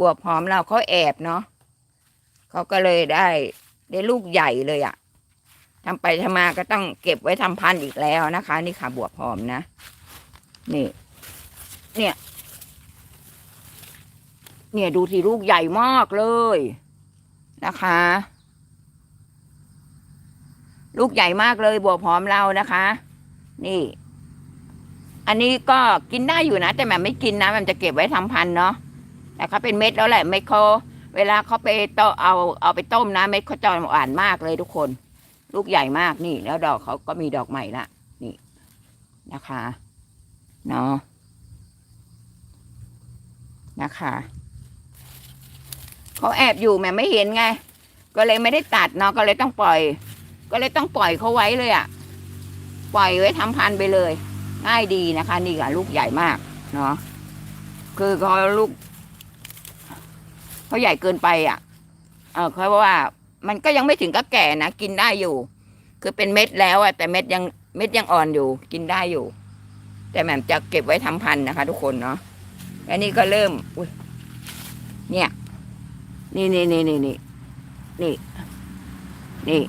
บวบหอมเราเขาแอบเนาะเขาก็เลยได้ได้ลูกใหญ่เลยอะ่ะทำไปทำมาก็ต้องเก็บไว้ทำพันธุ์อีกแล้วนะคะ นี่ค่ะบวบหอมนะ นี่ เนี่ย เนี่ยดูที่ลูกใหญ่มากเลยนะคะ ลูกใหญ่มากเลยบวบหอมเรานะคะ นี่ อันนี้ก็กินได้อยู่นะ แต่แม่ไม่กินนะแมันจะเก็บไว้ทำพันธุ์เนาะ แต่เขาเป็นเม็ดแล้วแหละเม็ดเขาเวลาเขาไปต้มเอาเอาไปต้มนะเม็ดเขาจะหวานมากเลยทุกคน ลูกใหญ่มากนี่ แล้วดอกเขาก็มีดอกใหม่ละนี่นะคะเนาะนะคะเขาแอบอยู่แม่ไม่เห็นไง ก็เลยไม่ได้ตัดเนาะก็เลยต้องปล่อย ก็เลยต้องปล่อยเขาไว้เลยอะ่ะปล่อยไว้ทำพันไปเลย ง่ายดีนะคะ นี่ค่ะลูกใหญ่มากเนาะคือเขาลูก เขาใหญ่เกินไปอะ เออเขาว่า มันก็ยังไม่ถึงกับแก่นะกินได้อยู่ คือเป็นเม็ดแล้วอะแต่เม็ดยังเม็ดยังอ่อนอยู่ กินได้อยู่ แต่แหม่มจะเก็บไว้ทำพันธุ์นะคะ ทุกคนเนาะแล้วนี่ก็เริ่มอุ้ยเนี่ย นี่นี่นี่นี่นี่นี่นี่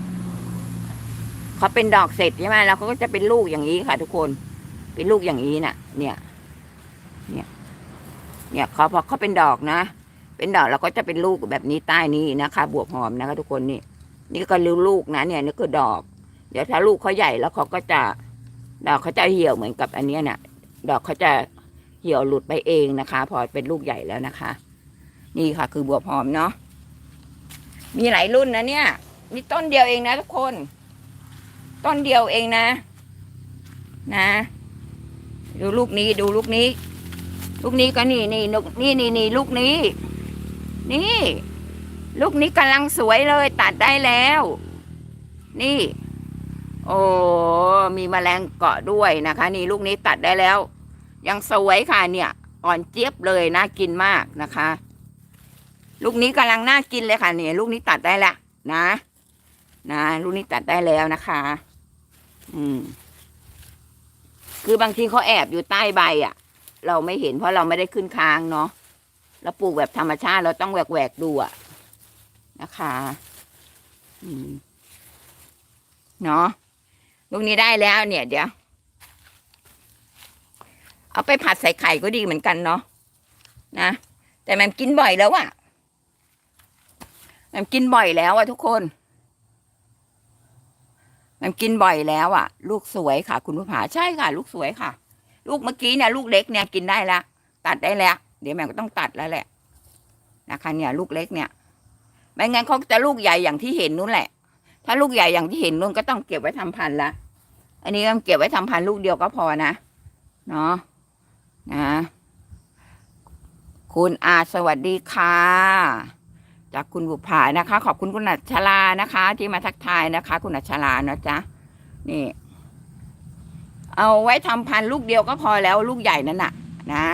เขาเป็นดอกเสร็จใช่ไหมแล้วเขาก็จะเป็นลูกอย่างนี้ค่ะ ทุกคน เป็นลูกอย่างนี้น่ะ เนี่ย เนี่ย เนี่ยเขาพอเขาเป็นดอกนะ เป็นดอกแล้วก็จะเป็นลูกแบบนี้ใต้นี้นะคะ บวบหอมนะคะ ทุกคนนี่ นี่ก็ลูกลูกนะเนี่ยนี่คือดอก เดี๋ยวถ้าลูกเขาใหญ่แล้วเขาก็จะดอกเขาจะเหี่ยวเหมือนกับอันนี้ยน่ะ ดอกเขาจะเหี่ยวหลุดไปเองนะคะ พอเป็นลูกใหญ่แล้วนะคะ นี่ค่ะ คือบวบหอมเนาะมีหลายรุ่นนะเนี่ยนี่ต้นเดียวเองนะทุกคน ต้นเดียวเองนะ นะ ดูลูกนี้ดูลูกนี้ ลูกนี้ก็นี่นี่ลูกนี่นี่นี่ลูกนี้ นี่ ลูกนี้กำลังสวยเลย ตัดได้แล้ว นี่ โอ้มีแมลงเกาะด้วยนะคะ นี่ลูกนี้ตัดได้แล้ว ยังสวยค่ะเนี่ย อ่อนเจี๊ยบเลยน่ากินมากนะคะ ลูกนี้กำลังน่ากินเลยค่ะเนี่ย ลูกนี้ตัดได้ละนะ นะ ลูกนี้ตัดได้แล้วนะคะ อืม คือบางทีเขาแอบอยู่ใต้ใบอะ่ะ เราไม่เห็นเพราะเราไม่ได้ขึ้นค้างเนาะ เราปลูกแบบธรรมชาติเราต้องแหวกแหวกๆดูอะนะคะเนาะลูกนี้ได้แล้วเนี่ยเดี๋ยว เอาไปผัดใส่ไข่ก็ดีเหมือนกันเนาะนะแต่แมมกินบ่อยแล้วอะแมมกินบ่อยแล้วอะทุกคน มันกินบ่อยแล้วอะลูกสวยค่ะ คุณผู้ผาใช่ค่ะ ลูกสวยค่ะ ลูกเมื่อกี้เนี่ยลูกเล็กเนี่ยกินได้และตัดได้แล้ว เดี๋ยวแม่ก็ต้องตัดแล้วแหละนะคะเนี่ย ลูกเล็กเนี่ยไม่งั้นเขาจะลูกใหญ่อย่างที่เห็นนู้นแหละ ถ้าลูกใหญ่อย่างที่เห็นนู้นก็ต้องเก็บไว้ทำพันธุ์ละ อันนี้ก็เก็บไว้ทำพันธุ์ลูกเดียวก็พอนะเนาะนะคุณอาสวัสดีค่ะ จากคุณบุภานะคะ ขอบคุณคุณอัชรานะคะ ที่มาทักทายนะคะ คุณอัชราเนาะจ๊ะนี่ เอาไว้ทำพันธุ์ลูกเดียวก็พอแล้วลูกใหญ่นั่นน่ะ นะ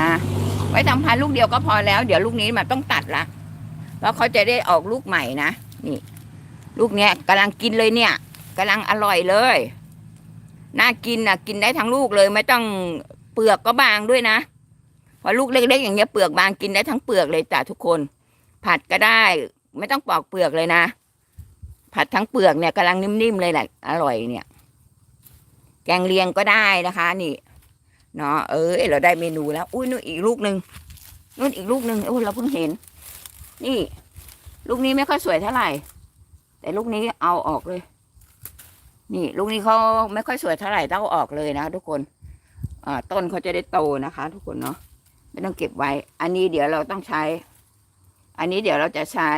นะ ไว้ทำพันลูกเดียวก็พอแล้ว เดี๋ยวลูกนี้มันต้องตัดละแล้วเขาจะได้ออกลูกใหม่นะนี่ ลูกเนี้ยกำลังกินเลยเนี่ยกำลังอร่อยเลยน่ากินนะกินได้ทั้งลูกเลยไม่ต้องเปลือกก็บางด้วยนะพอลูกเล็กๆอย่างเงี้ยเปลือกบางกินได้ทั้งเปลือกเลยจ้ะทุกคน ผัดก็ได้ ไม่ต้องปอกเปลือกเลยนะ ผัดทั้งเปลือกเนี่ยกำลังนิ่มๆเลยแหละอร่อยเนี่ย แกงเลียงก็ได้นะคะ นี่ เนาะเออเราได้เมนูแล้วอุ้ยนู่นอีกลูกหนึ่งนู่นอีกลูกหนึ่งอุ้ยเราเพิ่งเห็น นี่ ลูกนี้ไม่ค่อยสวยเท่าไหร่ แต่ลูกนี้เอาออกเลย นี่ลูกนี้เขาไม่ค่อยสวยเท่าไหร่ต้องอาออกเลยนะทุกคนอ่าต้นเขาจะได้โตนะคะ ทุกคนเนาะไม่ต้องเก็บไว้ อันนี้เดี๋ยวเราต้องใช้ อันนี้เดี๋ยวเราจะใช้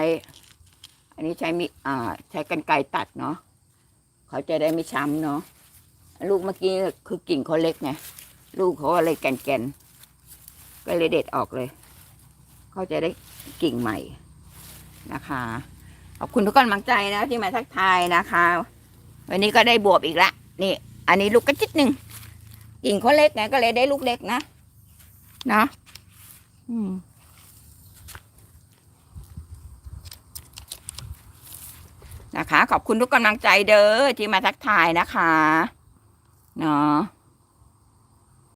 อันนี้ใช้มีอ่า ใช้กันไกรตัดเนาะเขาจะได้ไม่ช้ำเนาะลูกเมื่อกี้คือกิ่งเขาเล็กไง ลูกเขาอะไรแก่นๆก็เลยเด็ดออกเลย เขาจะได้กิ่งใหม่นะคะ ขอบคุณทุกกำลังใจนะที่มาทักทายนะคะ วันนี้ก็ได้บวบอีกละนี่ อันนี้ลูกกระจิตหนึ่งกิ่งเขาเล็กไงก็เลยได้ลูกเล็กนะเนาะอืมนะคะ ขอบคุณทุกกำลังใจเด้อที่มาทักทายนะคะ เนาะ